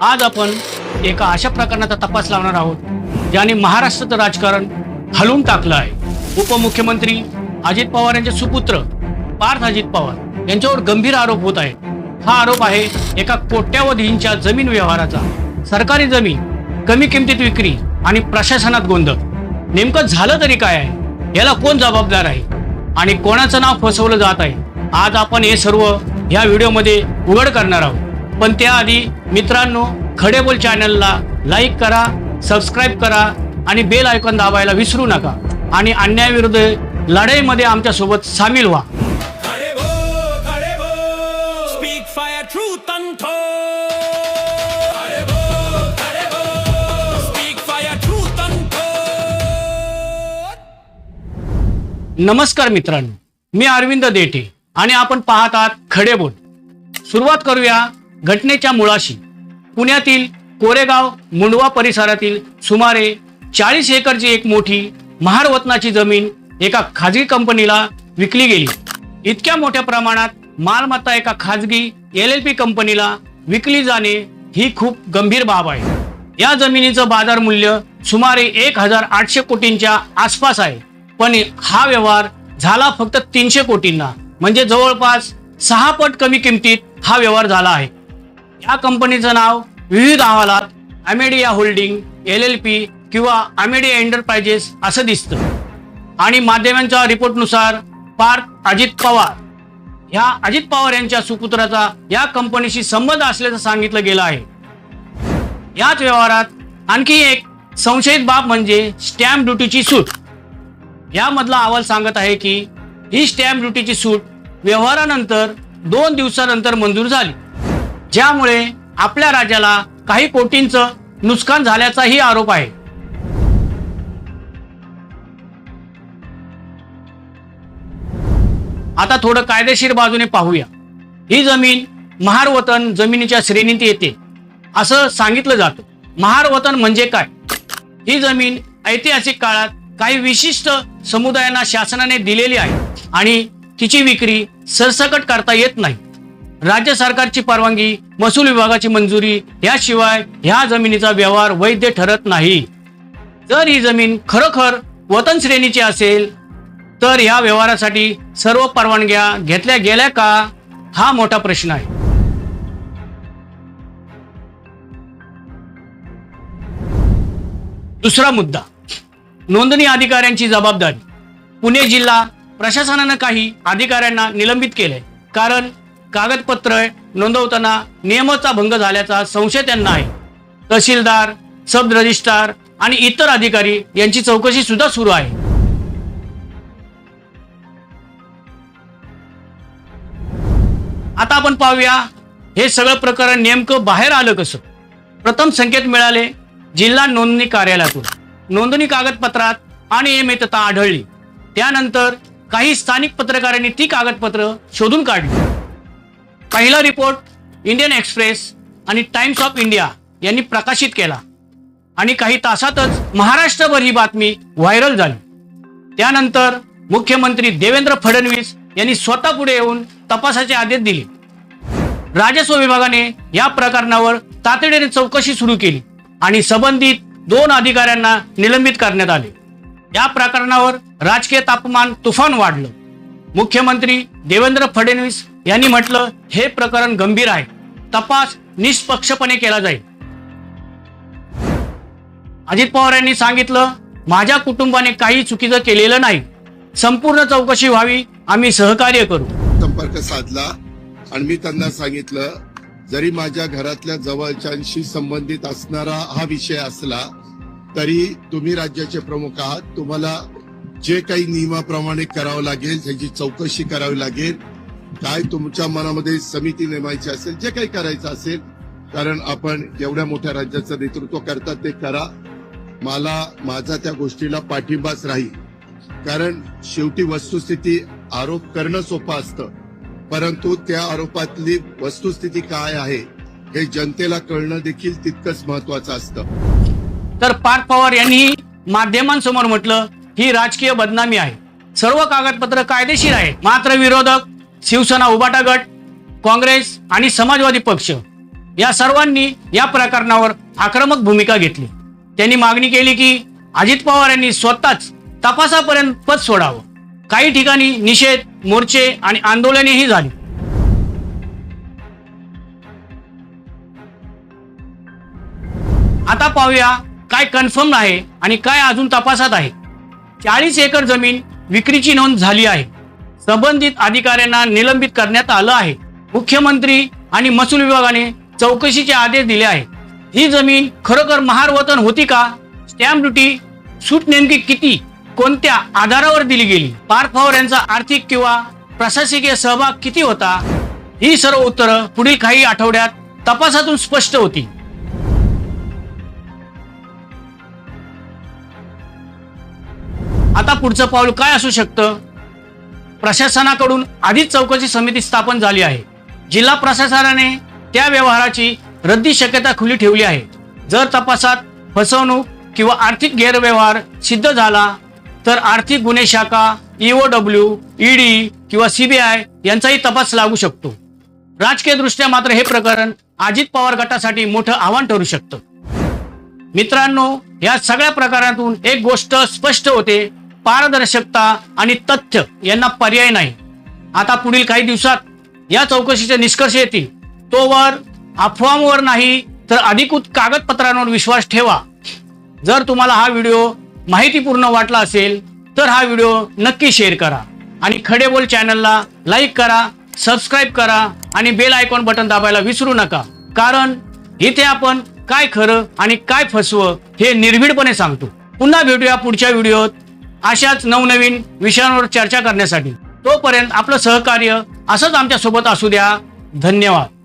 आज आपण एका अशा प्रकरणाचा तपास लावणार आहोत ज्याने महाराष्ट्राचं राजकारण हलवून टाकलं आहे. उपमुख्यमंत्री अजित पवार यांचे सुपुत्र पार्थ अजित पवार यांच्यावर गंभीर आरोप होत आहे हा आरोप आहे एका कोट्यावधींच्या जमीन व्यवहाराचा. सरकारी जमीन कमी किमतीत विक्री आणि प्रशासनात गोंधळ. नेमकं झालं तरी काय आहे? याला कोण जबाबदार आहे? आणि कोणाचं नाव फसवलं जात आहे? आज आपण हे सर्व ह्या व्हिडिओमध्ये उघड करणार आहोत. पण त्याआधी मित्रांनो खडेबोल चॅनलला लाईक करा सबस्क्राईब करा आणि बेल आयकॉन दाबायला विसरू नका. आणि अन्यायाविरुद्ध लढाईमध्ये आमच्यासोबत सामील व्हा. नमस्कार मित्रांनो मी अरविंद देठे आणि आपण पाहत आहात खडे बोल. सुरुवात करूया घटनेच्या मुळाशी पुण्यातील कोरेगाव मुंडवा परिसरातील सुमारे चाळीस एकरची एक मोठी महारवतनाची जमीन एका खाजगी कंपनीला विकली गेली. इतक्या मोठ्या प्रमाणात मालमत्ता एका खाजगी एल एल पी कंपनीला विकली जाणे ही खूप गंभीर बाब आहे. या जमिनीचं बाजार मूल्य सुमारे एक हजार आठशे कोटींच्या आसपास आहे. पण हा व्यवहार झाला फक्त तीनशे कोटींना. म्हणजे जवळपास सहा पट कमी किमतीत हा व्यवहार झाला आहे. या कंपनीचं नाव विविध अहवालात Amadea holding L L P किंवा अमेडिया एंटरप्राइजेस असं दिसतं. आणि माध्यमांच्या रिपोर्टनुसार पार्थ अजित पवार. ह्या अजित पवार यांच्या सुपुत्राचा या कंपनीशी संबंध असल्याचं सांगितलं गेलं आहे. याच व्यवहारात आणखी एक संशयित बाब म्हणजे स्टॅम्प ड्युटीची सूट. यामधला अहवाल सांगत आहे की ही स्टॅम्प ड्युटीची सूट व्यवहारानंतर दोन दिवसानंतर मंजूर झाली. ज्यामुळे आपल्या राज्याला काही कोटींचं नुकसान झाल्याचाही आरोप आहे. आता थोडं कायदेशीर बाजूने पाहूया. ही जमीन महारवतन जमिनीच्या श्रेणीत येते असं सांगितलं जातं. महारवतन म्हणजे काय? ही जमीन ऐतिहासिक काळात काही विशिष्ट समुदायांना शासनाने दिलेली आहे आणि तिची विक्री सरसकट करता येत नाही. राज्य सरकारची परवानगी महसूल विभागाची मंजुरी याशिवाय ह्या जमिनीचा व्यवहार वैध ठरत नाही. जर ही जमीन खरोखर वतन श्रेणीची असेल तर ह्या व्यवहारासाठी सर्व परवानग्या घेतल्या गेल्या का? हा मोठा प्रश्न आहे. दुसरा मुद्दा. नोंदणी अधिकाऱ्यांची जबाबदारी. पुणे जिल्हा प्रशासनानं काही अधिकाऱ्यांना निलंबित केलंय. कारण कागदपत्र नोंदवताना नियमाचा भंग झाल्याचा संशय त्यांना आहे. तहसीलदार सब रजिस्ट्रार आणि इतर अधिकारी यांची चौकशी सुद्धा सुरू आहे. आता आपण पाहूया हे सगळं प्रकरण नेमकं बाहेर आलं कसं? प्रथम संकेत मिळाले जिल्हा नोंदणी कार्यालयातून. नोंदणी कागदपत्रात अनियमितता आढळली. त्यानंतर काही स्थानिक पत्रकारांनी ती कागदपत्र शोधून काढली. पहिला रिपोर्ट इंडियन एक्सप्रेस आणि टाइम्स ऑफ इंडिया यांनी प्रकाशित केला. आणि काही तासातच महाराष्ट्रभर ही बातमी व्हायरल झाली. त्यानंतर मुख्यमंत्री देवेंद्र फडणवीस यांनी स्वतः पुढे येऊन तपासाचे आदेश दिले. राजस्व विभागाने या प्रकरणावर तातडीने चौकशी सुरू केली आणि संबंधित दोन अधिकाऱ्यांना निलंबित करण्यात आले. या प्रकरणावर राजकीय तापमान तुफान वाढलं. मुख्यमंत्री देवेंद्र फडणवीस यांनी म्हटलं हे प्रकरण गंभीर आहे. तपास निष्पक्षपणे केला जाईल. अजित पवार यांनी सांगितलं माझ्या कुटुंबाने काही चुकीचं केलेलं नाही. संपूर्ण चौकशी व्हावी आम्ही सहकार्य करू. संपर्क साधला आणि मी त्यांना सांगितलं जरी माझ्या घरातल्या जवळच्यांशी संबंधित असणारा हा विषय असला तरी तुम्ही राज्याचे प्रमुख आहात. तुम्हाला जे काही नियमाप्रमाणे करावं लागेल त्याची चौकशी करावी लागेल. काय तुमच्या मनामध्ये समिती नेमायची असेल जे काही करायचं असेल कारण आपण एवढ्या मोठ्या राज्याचं नेतृत्व करतात ते करा. मला माझा त्या गोष्टीला पाठिंबाच राहील. कारण शेवटी वस्तुस्थिती आरोप करणं सोपं असतं. परंतु त्या आरोपातली वस्तुस्थिती काय आहे हे जनतेला कळणं देखील तितकंच महत्वाचं असतं. तर पार्थ पवार यांनी माध्यमांसमोर म्हटलं ही राजकीय बदनामी आहे. सर्व कागदपत्र कायदेशीर आहे मात्र विरोधक शिवसेना उबाटा गट काँग्रेस आणि समाजवादी पक्ष या सर्वांनी या प्रकरणावर आक्रमक भूमिका घेतली. त्यांनी मागणी केली की अजित पवार यांनी स्वतःच तपासापर्यंत पद सोडावं. काही ठिकाणी निषेध मोर्चे आणि आंदोलनेही झाली. आता पाहूया काय कन्फर्म आहे आणि काय अजून तपासात आहे. चाळीस एकर जमीन विक्रीची नोंद झाली आहे. संबंधित अधिकाऱ्यांना निलंबित करण्यात आलं आहे. मुख्यमंत्री आणि महसूल विभागाने चौकशीचे आदेश दिले आहेत. ही जमीन खरोखर महार वतन होती का? स्टॅम्प ड्युटी सूट नेमकी किती? कोणत्या आधारावर दिली गेली? पार्थ पवार यांचा आर्थिक किंवा प्रशासकीय सहभाग किती होता? ही सर्व उत्तरं पुढील काही आठवड्यात तपासातून स्पष्ट होती आता पुढचं पाऊल काय असू शकतं? प्रशासनाकडून आधीच चौकशी समिती स्थापन झाली आहे. जिल्हा प्रशासनाने त्या व्यवहाराची रद्दी शक्यता खुली ठेवली आहे. जर तपासात फसवणूक किंवा आर्थिक गैरव्यवहार सिद्ध झाला तर आर्थिक गुन्हे शाखा ईओ डब्ल्यू ईडी किंवा सीबीआय यांचाही तपास लागू शकतो. राजकीय दृष्ट्या मात्र हे प्रकरण अजित पवार गटासाठी मोठं आव्हान ठरू शकतं. मित्रांनो या सगळ्या प्रकारातून एक गोष्ट स्पष्ट होते. पारदर्शकता आणि तथ्य यांना पर्याय नाही. आता पुढील काही दिवसात या चौकशीचे निष्कर्ष येतील. तोवर अफवांवर नाही तर अधिकृत कागदपत्रांवर विश्वास ठेवा. जर तुम्हाला हा व्हिडिओ माहितीपूर्ण वाटला असेल तर हा व्हिडिओ नक्की शेअर करा. आणि खडेबोल चॅनलला लाईक करा सबस्क्राईब करा आणि बेल आयकॉन बटन दाबायला विसरू नका. कारण इथे आपण काय खरं आणि काय फसवं हे निर्भीडपणे सांगतो. पुन्हा भेटूया पुढच्या व्हिडिओत. अशाच नवनवीन विषयांवर चर्चा करण्यासाठी तोपर्यंत आपलं सहकार्य असंच आमच्यासोबत असू द्या. धन्यवाद.